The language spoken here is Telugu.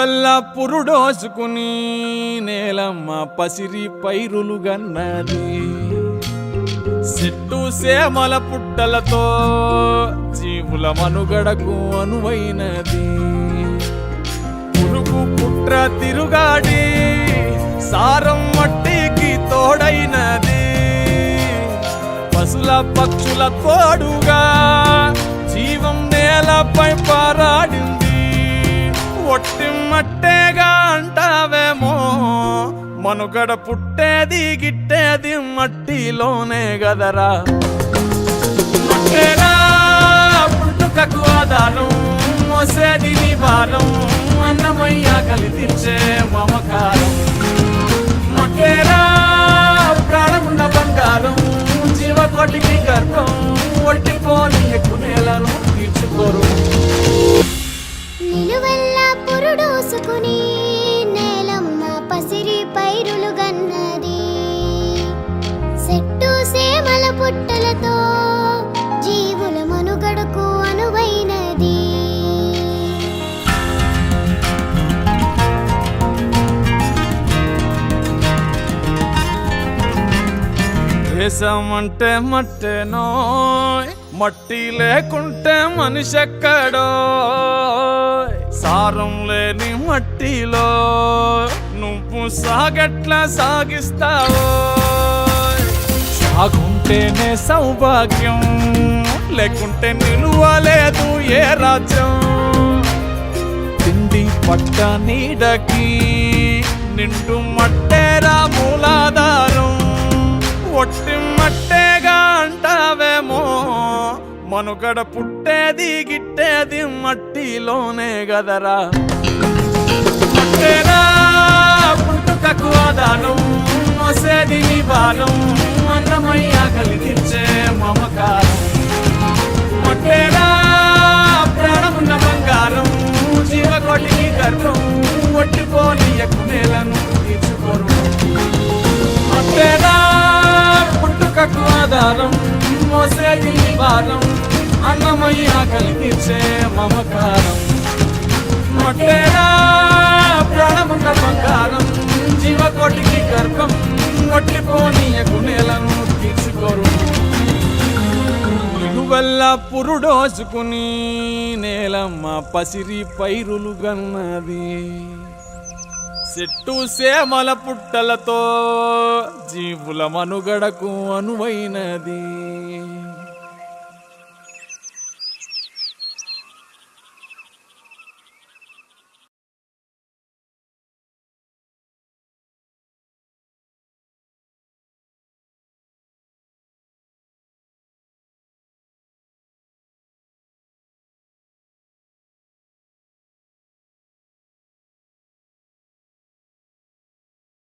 నిలువెల్ల పురుడోసుకుని నేలమ్మ పసిరి పైరులు గన్నది. సేమల పుట్టలతో జీవుల మనుగడకు అనువైనది. పురుగు పుట్ర తిరుగాడి సారం మట్టికి తోడైనది. పశుల పక్షుల తోడుగా జీవం నేలపై పారాడింది. ఒట్టి మట్టేగా అంటావేమో. మనుగడ పుట్టేది గిట్టేది మట్టిలోనే గదరా. పుట్టుకకు ఆధారం మోసేది నీ భారం అన్నమయ్య కలిదించే మమకారం. దేశమంటే మట్టేనో మట్టి లేకుంటే మనిషి ఎక్కడో సారం లేని మట్టిలో నువ్వు సాగట్లా సాగిస్తావో. సాగుంటేనే సౌభాగ్యం లేకుంటే నిలువలేదు ఏ రాజ్యం. తిండి పట్ట నీడకి నిండు మట్టేరా మూలాధార. మనుగడ పుట్టేది గిట్టేది మట్టిలోనే గదరా. పుట్టుకకు ఆధారం మోసేది నీ భారం కలిగించే మమకారం. మొట్టేరా ప్రాణమున్న బంగారం జీవకోటికి గర్భం ఒట్టిపోని ఎక్కువ నేలను తీర్చుకోరు మొట్టేరా పుట్టుకకు ఆధారం మోసేది నీ భారం అన్నమయ్య కలిగించే మమకారం. మట్టేరా ప్రాణమున్న బంగారం జీవకోటికి గర్భం ఒట్టిపోని నేలను తీర్చుకోరు. నిలువెల్ల పురుడోసుకుని నేలమ్మ పసిరి పైరులు గన్నది. చెట్టు సేమల పుట్టలతో జీవుల మనుగడకు అనువైనది.